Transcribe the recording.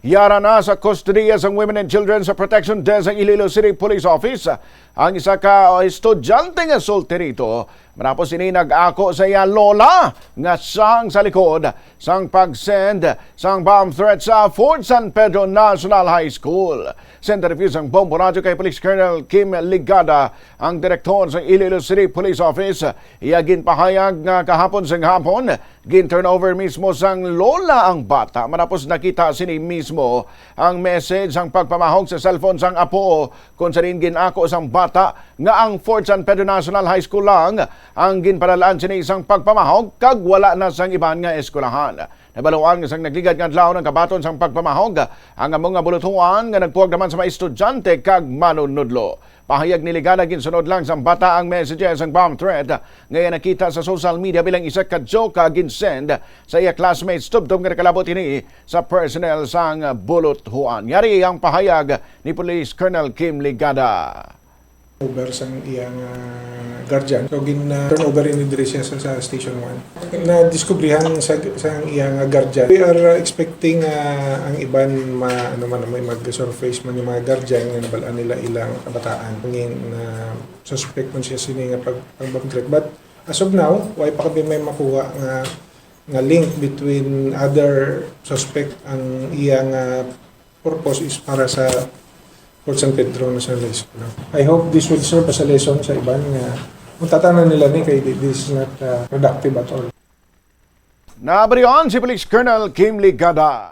Yara na sa kustodiya sa Women and Children sa Protection Desk ng Iloilo City Police Office. Ang isa ka estudyante nga sultirito Matapos ini nag-ako sa iya lola nga sang sa likod sang pag-send sang bomb threat sa Fort San Pedro National High School. Send refuse ang bombo radyo kay Police Colonel Kim Ligada, ang direktor sa Iloilo City Police Office. Iya ginpahayag nga kahapon sang hapon, gin turnover mismo sang lola ang bata. Matapos nakita sini mismo ang message ang pagpamahog sa cellphone sang apo kung sa rin ginako sang bata nga ang Fort San Pedro National High School lang ang ginpadalaan sini isang pagpamahog kag wala na sang iban nga eskwelahan. Nabaluan nga sang nagligad nga adlaw ng kabaton sang pagpamahog ang among nga bulutuan nga nagpuwag naman sa mga estudyante kag manunudlo. Pahayag ni Ligada ginsunod lang sang bata ang messages sang bomb threat ngayon nakita sa social media bilang isa ka joke ginsend sa iya classmates tubtob nga nakalabot ini sa personnel sang bulutuan. Yari ang pahayag ni Police Colonel Kim Ligada. Over sa iyang ah, guardian. So, gin uh, turnover ini diri siya sa, sa Station 1. Na-diskubrihan sa, sa iyang ah, guardian. We are ah, expecting ah, ang iban ma, ano man, may mag-surface man yung mga guardian nga nabalaan nila ilang kabataan. Ngin na suspect man siya sini nga pag, pag. But as of now, why pa kami may makuha nga nga link between other suspect ang iyang ah, purpose is para sa Fort San Pedro National High School. I hope this will serve as a lesson sa iban nga kung nila ni kay this is not uh, productive at all. Nabriyon si Police Colonel Kim Ligada.